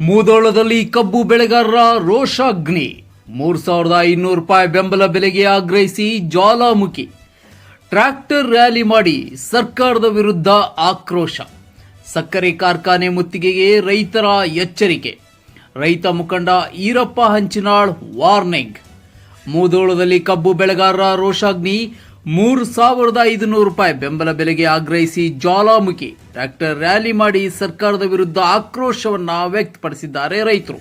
ಮೂದೋಳದಲ್ಲಿ ಕಬ್ಬು ಬೆಳೆಗಾರರ ರೋಷಾಗ್ನಿ. ಮೂರು ಸಾವಿರದ ಐನೂರು ರೂಪಾಯಿ ಬೆಂಬಲ ಬೆಲೆಗೆ ಆಗ್ರಹಿಸಿ ಜ್ವಾಲಾಮುಖಿ. ಟ್ರ್ಯಾಕ್ಟರ್ ರ್ಯಾಲಿ ಮಾಡಿ ಸರ್ಕಾರದ ವಿರುದ್ಧ ಆಕ್ರೋಶ. ಸಕ್ಕರೆ ಕಾರ್ಖಾನೆ ಮುತ್ತಿಗೆಗೆ ರೈತರ ಎಚ್ಚರಿಕೆ. ರೈತ ಮುಖಂಡ ಈರಪ್ಪ ಹಂಚಿನಾಳ್ ವಾರ್ನಿಂಗ್. ಮೂದೋಳದಲ್ಲಿ ಕಬ್ಬು ಬೆಳೆಗಾರರ ರೋಷಾಗ್ನಿ ಮೂರು ಸಾವಿರದ ಐದುನೂರು ರೂಪಾಯಿ ಬೆಂಬಲ ಬೆಲೆಗೆ ಆಗ್ರಹಿಸಿ ಜ್ವಾಲಾಮುಖಿ ಟ್ರ್ಯಾಕ್ಟರ್ ರ್ಯಾಲಿ ಮಾಡಿ ಸರ್ಕಾರದ ವಿರುದ್ಧ ಆಕ್ರೋಶವನ್ನ ವ್ಯಕ್ತಪಡಿಸಿದ್ದಾರೆ ರೈತರು.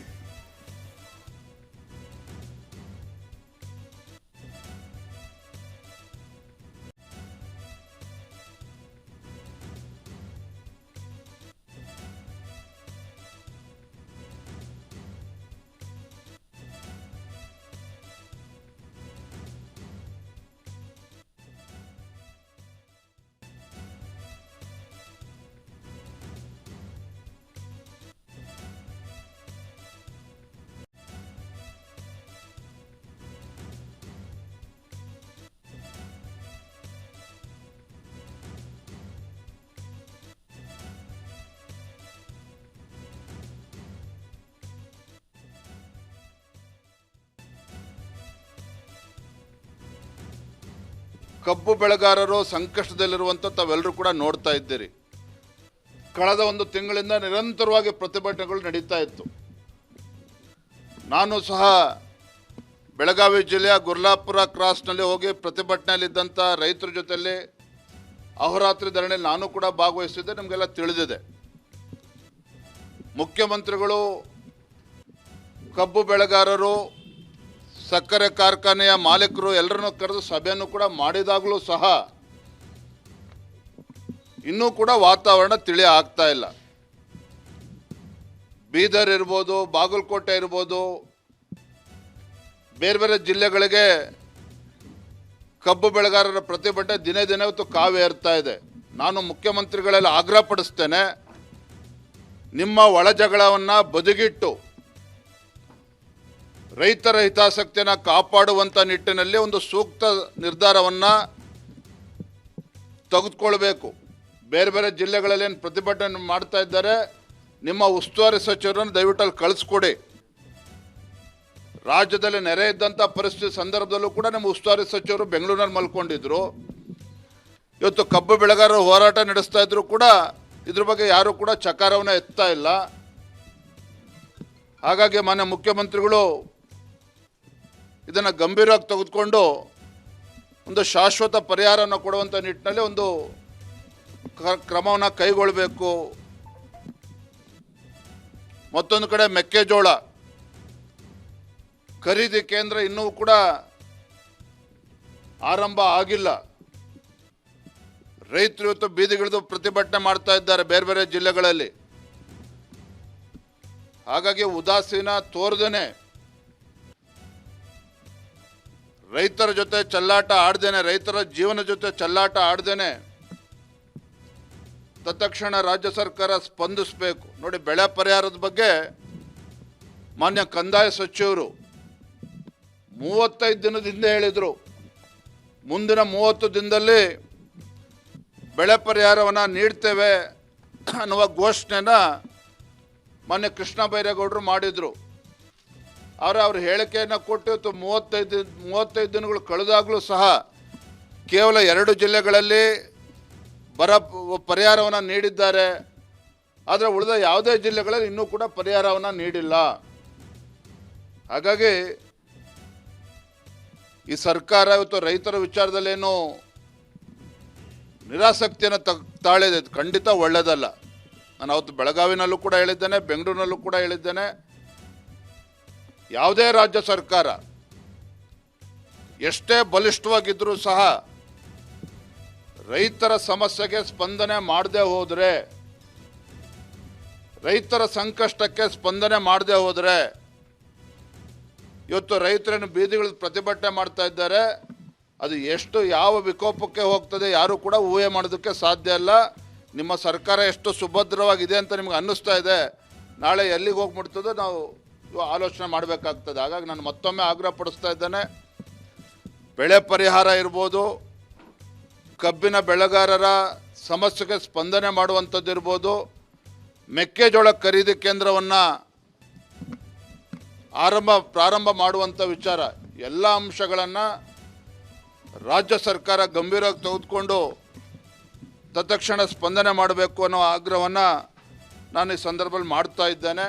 ಕಬ್ಬು ಬೆಳೆಗಾರರು ಸಂಕಷ್ಟದಲ್ಲಿರುವಂಥ ತಾವೆಲ್ಲರೂ ಕೂಡ ನೋಡ್ತಾ ಇದ್ದೀರಿ. ಕಳೆದ ಒಂದು ತಿಂಗಳಿಂದ ನಿರಂತರವಾಗಿ ಪ್ರತಿಭಟನೆಗಳು ನಡೀತಾ ಇತ್ತು. ನಾನು ಸಹ ಬೆಳಗಾವಿ ಜಿಲ್ಲೆಯ ಗುರ್ಲಾಪುರ ಕ್ರಾಸ್ನಲ್ಲಿ ಹೋಗಿ ಪ್ರತಿಭಟನೆಯಲ್ಲಿದ್ದಂಥ ರೈತರ ಜೊತೆಯಲ್ಲಿ ಅಹೋರಾತ್ರಿ ಧರಣಿಯಲ್ಲಿ ನಾನು ಕೂಡ ಭಾಗವಹಿಸಿದ್ದೆ, ನಮಗೆಲ್ಲ ತಿಳಿದಿದೆ. ಮುಖ್ಯಮಂತ್ರಿಗಳು, ಕಬ್ಬು ಬೆಳೆಗಾರರು ಸಕ್ಕರೆ ಕಾರ್ಖಾನೆಯ ಮಾಲೀಕರು ಎಲ್ಲರನ್ನೂ ಕರೆದು ಸಭೆಯನ್ನು ಕೂಡ ಮಾಡಿದಾಗಲೂ ಸಹ ಇನ್ನೂ ಕೂಡ ವಾತಾವರಣ ತಿಳಿ ಆಗ್ತಾ ಇಲ್ಲ. ಬೀದರ್ ಇರ್ಬೋದು, ಬಾಗಲಕೋಟೆ ಇರ್ಬೋದು, ಬೇರೆ ಬೇರೆ ಜಿಲ್ಲೆಗಳಿಗೆ ಕಬ್ಬು ಬೆಳೆಗಾರರ ಪ್ರತಿಭಟನೆ ದಿನೇ ದಿನೇ ಕಾವೇರ್ತಾ ಇದೆ. ನಾನು ಮುಖ್ಯಮಂತ್ರಿಗಳಲ್ಲಿ ಆಗ್ರಹ ಪಡಿಸ್ತೇನೆ ನಿಮ್ಮ ಒಳಜಗಳವನ್ನು ಬದಿಗಿಟ್ಟು ರೈತರ ಹಿತಾಸಕ್ತಿಯನ್ನು ಕಾಪಾಡುವಂಥ ನಿಟ್ಟಿನಲ್ಲಿ ಒಂದು ಸೂಕ್ತ ನಿರ್ಧಾರವನ್ನು ತೆಗೆದುಕೊಳ್ಬೇಕು. ಬೇರೆ ಬೇರೆ ಜಿಲ್ಲೆಗಳಲ್ಲಿ ಏನು ಪ್ರತಿಭಟನೆ ಮಾಡ್ತಾ ಇದ್ದಾರೆ, ನಿಮ್ಮ ಉಸ್ತುವಾರಿ ಸಚಿವರನ್ನು ದಯವಿಟ್ಟು ಅಲ್ಲಿ ಕಳಿಸ್ಕೊಡಿ. ರಾಜ್ಯದಲ್ಲಿ ನೆರೆ ಇದ್ದಂಥ ಪರಿಸ್ಥಿತಿ ಸಂದರ್ಭದಲ್ಲೂ ಕೂಡ ನಿಮ್ಮ ಉಸ್ತುವಾರಿ ಸಚಿವರು ಬೆಂಗಳೂರಿನಲ್ಲಿ ಮಲ್ಕೊಂಡಿದ್ರು. ಇವತ್ತು ಕಬ್ಬು ಬೆಳೆಗಾರರು ಹೋರಾಟ ನಡೆಸ್ತಾ ಇದ್ರು ಕೂಡ ಇದ್ರ ಬಗ್ಗೆ ಯಾರೂ ಕೂಡ ಚಕಾರವನ್ನು ಎತ್ತಾ ಇಲ್ಲ. ಹಾಗಾಗಿ ಮಾನ್ಯ ಮುಖ್ಯಮಂತ್ರಿಗಳು ಇದನ್ನು ಗಂಭೀರವಾಗಿ ತೆಗೆದುಕೊಂಡು ಒಂದು ಶಾಶ್ವತ ಪರಿಹಾರವನ್ನು ಕೊಡುವಂಥ ನಿಟ್ಟಿನಲ್ಲಿ ಒಂದು ಕ್ರಮವನ್ನು ಕೈಗೊಳ್ಳಬೇಕು. ಮತ್ತೊಂದು ಕಡೆ ಮೆಕ್ಕೆಜೋಳ ಖರೀದಿ ಕೇಂದ್ರ ಇನ್ನೂ ಕೂಡ ಆರಂಭ ಆಗಿಲ್ಲ. ರೈತರು ಇವತ್ತು ಬೀದಿಗಿಳಿದು ಪ್ರತಿಭಟನೆ ಮಾಡ್ತಾ ಇದ್ದಾರೆ ಬೇರೆ ಬೇರೆ ಜಿಲ್ಲೆಗಳಲ್ಲಿ. ಹಾಗಾಗಿ ಉದಾಸೀನ ತೋರ್ದೇನೆ ರೈತರ ಜೊತೆ ಚಲ್ಲಾಟ ಆಡ್ದೇನೆ, ರೈತರ ಜೀವನ ಜೊತೆ ಚಲ್ಲಾಟ ಆಡ್ದೇನೆ, ತತ್ಕ್ಷಣ ರಾಜ್ಯ ಸರ್ಕಾರ ಸ್ಪಂದಿಸಬೇಕು. ನೋಡಿ, ಬೆಳೆ ಪರಿಹಾರದ ಬಗ್ಗೆ ಮಾನ್ಯ ಕಂದಾಯ ಸಚಿವರು ಮೂವತ್ತೈದು ದಿನದ ಹಿಂದೆ ಹೇಳಿದರು. ಮುಂದಿನ ಮೂವತ್ತು ದಿನದಲ್ಲಿ ಬೆಳೆ ಪರಿಹಾರವನ್ನು ನೀಡ್ತೇವೆ ಅನ್ನುವ ಘೋಷಣೆನ ಮಾನ್ಯ ಕೃಷ್ಣ ಬೈರೇಗೌಡರು ಮಾಡಿದರು. ಆದರೆ ಅವ್ರ ಹೇಳಿಕೆಯನ್ನು ಕೊಟ್ಟು ಮೂವತ್ತೈದು ಮೂವತ್ತೈದು ದಿನಗಳು ಕಳೆದಾಗಲೂ ಸಹ ಕೇವಲ ಎರಡು ಜಿಲ್ಲೆಗಳಲ್ಲಿ ಬರ ಪರಿಹಾರವನ್ನು ನೀಡಿದ್ದಾರೆ. ಆದರೆ ಉಳಿದ ಯಾವುದೇ ಜಿಲ್ಲೆಗಳಲ್ಲಿ ಇನ್ನೂ ಕೂಡ ಪರಿಹಾರವನ್ನು ನೀಡಿಲ್ಲ. ಹಾಗಾಗಿ ಈ ಸರ್ಕಾರ ಇವತ್ತು ರೈತರ ವಿಚಾರದಲ್ಲೇನು ನಿರಾಸಕ್ತಿಯನ್ನು ತ, ತಾಳಿದೆ. ಖಂಡಿತ ಒಳ್ಳೆಯದಲ್ಲ ನಾನು ಅವತ್ತು ಬೆಳಗಾವಿನಲ್ಲೂ ಕೂಡ ಹೇಳಿದ್ದೇನೆ, ಬೆಂಗಳೂರಿನಲ್ಲೂ ಕೂಡ ಹೇಳಿದ್ದೇನೆ. ಯಾವುದೇ ರಾಜ್ಯ ಸರ್ಕಾರ ಎಷ್ಟೇ ಬಲಿಷ್ಠವಾಗಿದ್ದರೂ ಸಹ ರೈತರ ಸಮಸ್ಯೆಗೆ ಸ್ಪಂದನೆ ಮಾಡದೆ ಹೋದರೆ, ರೈತರ ಸಂಕಷ್ಟಕ್ಕೆ ಸ್ಪಂದನೆ ಮಾಡದೆ ಹೋದರೆ, ಇವತ್ತು ರೈತರನ್ನು ಬೀದಿಗಳ ಪ್ರತಿಭಟನೆ ಮಾಡ್ತಾ ಇದ್ದಾರೆ, ಅದು ಎಷ್ಟು ಯಾವ ವಿಕೋಪಕ್ಕೆ ಹೋಗ್ತದೆ ಯಾರು ಕೂಡ ಊಹೆ ಮಾಡೋದಕ್ಕೆ ಸಾಧ್ಯ ಇಲ್ಲ. ನಿಮ್ಮ ಸರ್ಕಾರ ಎಷ್ಟು ಸುಭದ್ರವಾಗಿದೆ ಅಂತ ನಿಮ್ಗೆ ಅನ್ನಿಸ್ತಾ ಇದೆ. ನಾಳೆ ಎಲ್ಲಿಗೆ ಹೋಗ್ಬಿಡ್ತದೋ ನಾವು ಆಲೋಚನೆ ಮಾಡಬೇಕಾಗ್ತದೆ. ಹಾಗಾಗಿ ನಾನು ಮತ್ತೊಮ್ಮೆ ಆಗ್ರಹ ಪಡಿಸ್ತಾ ಇದ್ದೇನೆ. ಬೆಳೆ ಪರಿಹಾರ ಇರ್ಬೋದು, ಕಬ್ಬಿನ ಬೆಳೆಗಾರರ ಸಮಸ್ಯೆಗೆ ಸ್ಪಂದನೆ ಮಾಡುವಂಥದ್ದು ಇರ್ಬೋದು, ಮೆಕ್ಕೆಜೋಳ ಖರೀದಿ ಕೇಂದ್ರವನ್ನು ಆರಂಭ, ಪ್ರಾರಂಭ ಮಾಡುವಂಥ ವಿಚಾರ, ಎಲ್ಲ ಅಂಶಗಳನ್ನು ರಾಜ್ಯ ಸರ್ಕಾರ ಗಂಭೀರವಾಗಿ ತೆಗೆದುಕೊಂಡು ತತ್ಕ್ಷಣ ಸ್ಪಂದನೆ ಮಾಡಬೇಕು ಅನ್ನೋ ಆಗ್ರಹವನ್ನು ನಾನು ಈ ಸಂದರ್ಭದಲ್ಲಿ ಮಾಡ್ತಾ ಇದ್ದೇನೆ.